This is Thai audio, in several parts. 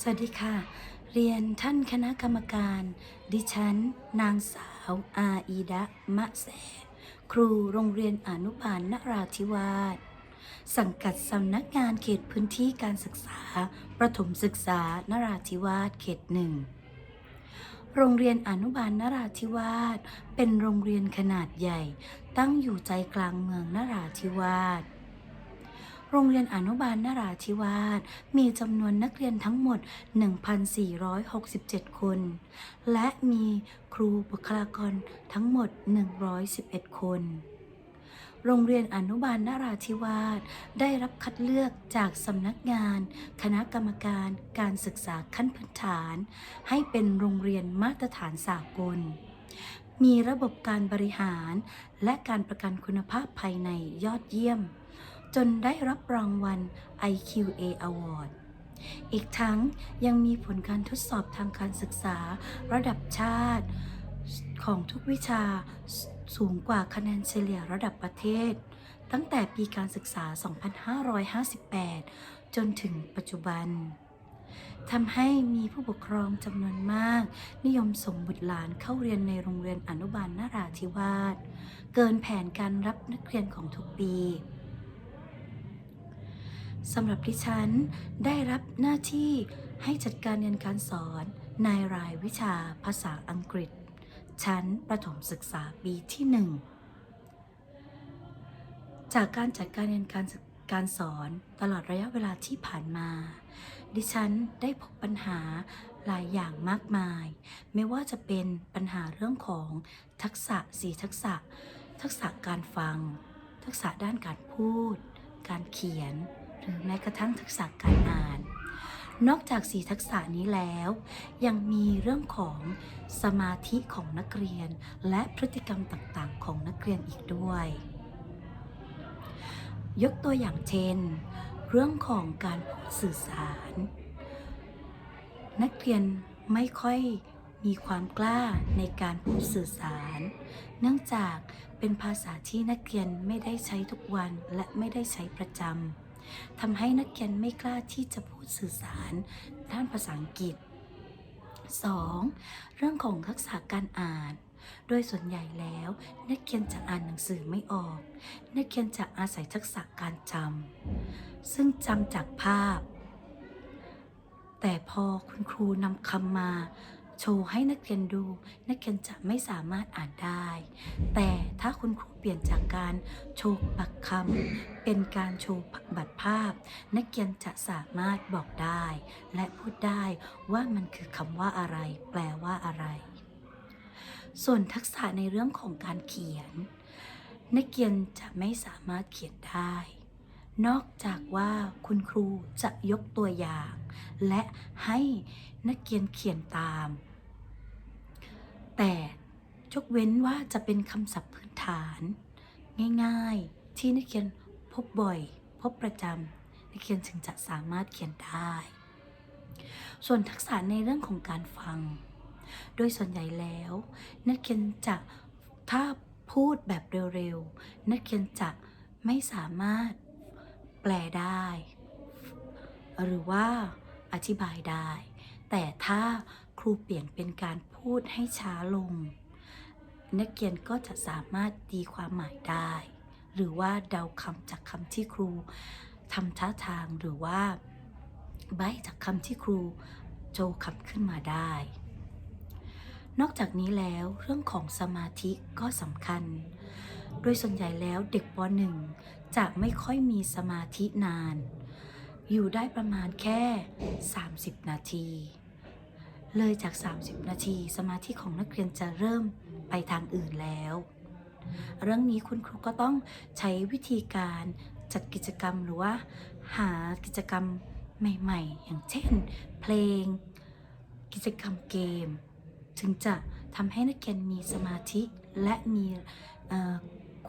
สวัสดีค่ะ เรียนท่านคณะกรรมการ ดิฉัน นางสาวอาอีดะมะแส ครูโรงเรียนอนุบาลนราธิวาสสังกัดสำนักงานเขตพื้นที่การศึกษา ประถมศึกษานราธิวาสเขตหนึ่งโรงเรียนอนุบาลนราธิวาสเป็นโรงเรียนขนาดใหญ่ ตั้งอยู่ใจกลางเมืองนราธิวาส โรงเรียนอนุบาลนราธิวาสมีจำนวนนักเรียนทั้งหมด 1,467 คน และมีครูบุคลากรทั้งหมด 111 คนโรงเรียนอนุบาลนราธิวาสได้รับคัดเลือกจากสำนักงาน คณะกรรมการการศึกษาขั้นพื้นฐาน ให้เป็นโรงเรียนมาตรฐานสากล มีระบบการบริหาร และการประกันคุณภาพภายในยอดเยี่ยม จนได้รับรางวัล IQA Award อีกทั้งยังมีผลการทดสอบทางการศึกษาระดับชาติของทุกวิชาสูงกว่าคะแนนเฉลี่ยระดับประเทศ ตั้งแต่ปีการศึกษา 2558 จนถึงปัจจุบันทำให้มีผู้ปกครองจำนวนมาก นิยมส่งบุตรหลานเข้าเรียนในโรงเรียนอนุบาลนาราธิวาสเกินแผนการรับนักเรียนของทุกปี สำหรับดิฉันได้รับหน้าที่ให้จัดการเรียนการสอนในรายวิชาภาษาอังกฤษ ชั้นประถมศึกษาปีที่หนึ่งจากการจัดการเรียนการการสอนตลอดระยะเวลาที่ผ่านมา ดิฉันได้พบปัญหาหลายอย่างมากมาย ไม่ว่าจะเป็นปัญหาเรื่องของทักษะสี่ทักษะ ทักษะการฟัง ทักษะด้านการพูด การเขียน หรือแม้กระทั่งทักษะการอ่าน นอกจากสีทักษะนี้แล้ว ยังมีเรื่องของสมาธิของนักเรียน และพฤติกรรมต่างๆ ของนักเรียนอีกด้วย ยกตัวอย่างเช่น เรื่องของการพูดสื่อสาร นักเรียนไม่ค่อยมีความกล้าในการพูดสื่อสาร เนื่องจากเป็นภาษาที่นักเรียนไม่ได้ใช้ทุกวันและไม่ได้ใช้ประจำ ทำให้นักเรียนไม่กล้าที่จะพูดสื่อสารด้านภาษาอังกฤษ 2. เรื่องของทักษะการอ่าน โดยส่วนใหญ่แล้ว นักเรียนจะอ่านหนังสือไม่ออก นักเรียนจะอาศัยทักษะการจำซึ่งจำจากภาพ แต่พอคุณครูนำคำมา โชว์ให้นักเรียนดู นักเรียนจะไม่สามารถอ่านได้ แต่ถ้าคุณครูเปลี่ยนจากการโชว์บักคำเป็นการโชว์บัตรภาพ นักเรียนจะสามารถบอกได้ และพูดได้ว่ามันคือคำว่าอะไร แปลว่าอะไร ส่วนทักษะในเรื่องของการเขียน นักเรียนจะไม่สามารถเขียนได้นอกจากว่าคุณครูจะยกตัวอย่าง และให้นักเรียนเขียนตาม แต่ยกเว้นว่าจะเป็นคำศัพท์พื้นฐาน ง่ายๆ ที่นักเรียนพบบ่อย พบประจำนักเรียนถึงจะสามารถเขียนได้ ส่วนทักษะในเรื่องของการฟัง โดยส่วนใหญ่แล้ว นักเรียนจะถ้าพูดแบบเร็วๆ นักเรียนจะไม่สามารถแปลได้ หรือว่าอธิบายได้ แต่ถ้า รูเปลี่ยนเป็นการพูดให้ช้าลง นักเรียนก็จะสามารถตีความหมายได้ หรือว่าเดาคำจากคำที่ครูทำท่าทางหรือว่าใบจากคำที่ครูโจคำขึ้นมาได้ นอกจากนี้แล้วเรื่องของสมาธิก็สำคัญ โดยส่วนใหญ่แล้วเด็กป .1 จะไม่ค่อยมีสมาธินาน อยู่ได้ประมาณแค่ 30 นาที เลยจาก 30 นาทีสมาธิของนักเรียนจะเริ่มไปทางอื่นแล้ว เรื่องนี้คุณครูก็ต้องใช้วิธีการจัดกิจกรรมหรือว่า หากิจกรรมใหม่ ๆ อย่างเช่น เพลง กิจกรรมเกม ถึงจะทำให้นักเรียนมีสมาธิและมี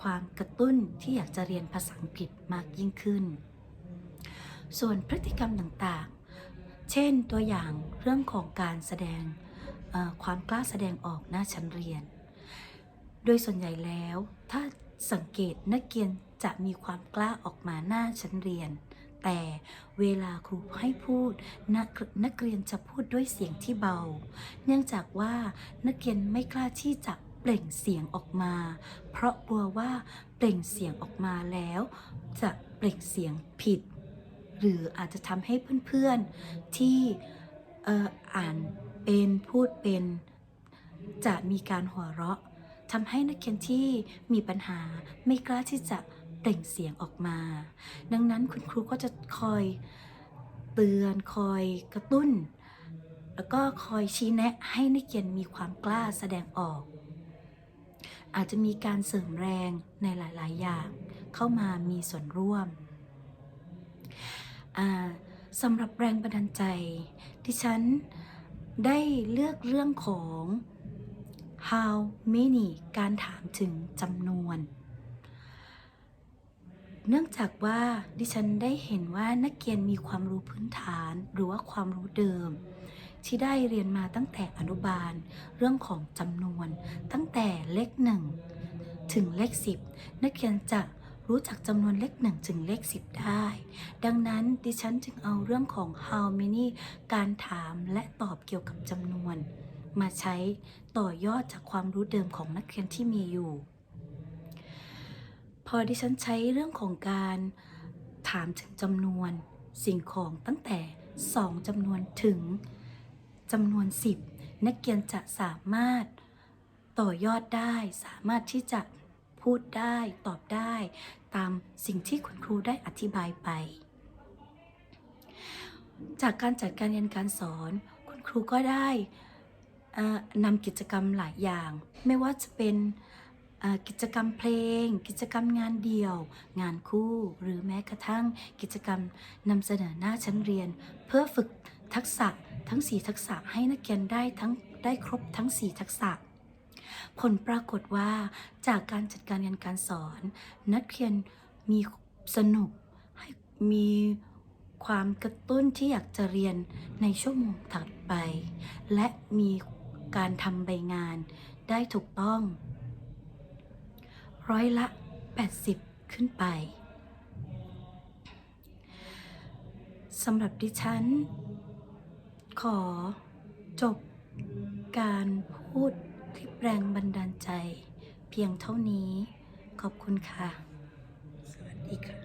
ความกระตุ้นที่อยากจะเรียนภาษาอังกฤษมากยิ่งขึ้น ส่วนพฤติกรรมต่างๆ เช่นตัวอย่างเรื่องของการแสดงความกล้าแสดงออกหน้าชั้นเรียน โดยส่วนใหญ่แล้วถ้าสังเกตนักเรียนจะมีความกล้าออกมาหน้าชั้นเรียน แต่เวลาครูให้พูดนักนักเรียนจะพูดด้วยเสียงที่เบา เนื่องจากว่านักเรียนไม่กล้าที่จะเปล่งเสียงออกมา เพราะกลัวว่าเปล่งเสียงออกมาแล้ว จะเปล่งเสียงผิด หรืออาจจะทำให้เพื่อนๆที่อ่ออ่านเป็นพูดเป็นจะมีการหัวเราะทำให้นักเรียนที่มีปัญหาไม่กล้าที่จะเปล่งเสียงออกมา ดังนั้นคุณครูก็จะคอยเตือนคอยกระตุ้น แล้วก็คอยชี้แนะให้นักเรียนมีความกล้าแสดงออก อาจจะมีการเสริมแรงในหลาย ๆ อย่าง เข้ามามีส่วนร่วม สำหรับแรงบันดาลใจ ที่ฉันได้เลือกเรื่องของ how many การถามถึงจำนวน เนื่องจากว่าดิฉันได้เห็นว่านักเรียนมีความรู้พื้นฐานหรือว่าความรู้เดิม ที่ได้เรียนมาตั้งแต่อนุบาล เรื่องของจำนวน ตั้งแต่เลขหนึ่งถึงเลขสิบนักเรียนจะ รู้จักจำนวนเลขหนึ่งถึงเลขสิบได้ ดังนั้นดิฉันจึงเอาเรื่องของ how many การถามและตอบเกี่ยวกับจำนวน มาใช้ต่อยอดจากความรู้เดิมของนักเรียนที่มีอยู่ พอดิฉันใช้เรื่องของการถามถึงจำนวนสิ่งของตั้งแต่ 2จำนวนถึงจำนวน 10 นักเรียนจะสามารถต่อยอดได้สามารถที่จะ พูดได้ตอบได้ ตามสิ่งที่คุณครูได้อธิบายไป จากการจัดการเรียนการสอน คุณครูก็ได้นำกิจกรรมหลายอย่าง ไม่ว่าจะเป็นกิจกรรมเพลง กิจกรรมงานเดี่ยว งานคู่ หรือแม้กระทั่งกิจกรรมนำเสนอหน้าชั้นเรียน เพื่อฝึกทักษะทั้ง 4 ทักษะให้นักเรียนได้ทั้งได้ครบทั้ง 4 ทักษะ ผลปรากฏว่าจากการจัดการเรียนการสอน นักเรียนมีสนุกให้มีความกระตุ้นที่อยากจะเรียนในชั่วโมงถัดไป และมีการทำใบงานได้ถูกต้อง ร้อยละ 80 ขึ้นไปสำหรับดิฉัน ขอจบการพูด คลิปแรงบันดาลใจ เพียงเท่านี้ ขอบคุณค่ะ สวัสดีค่ะ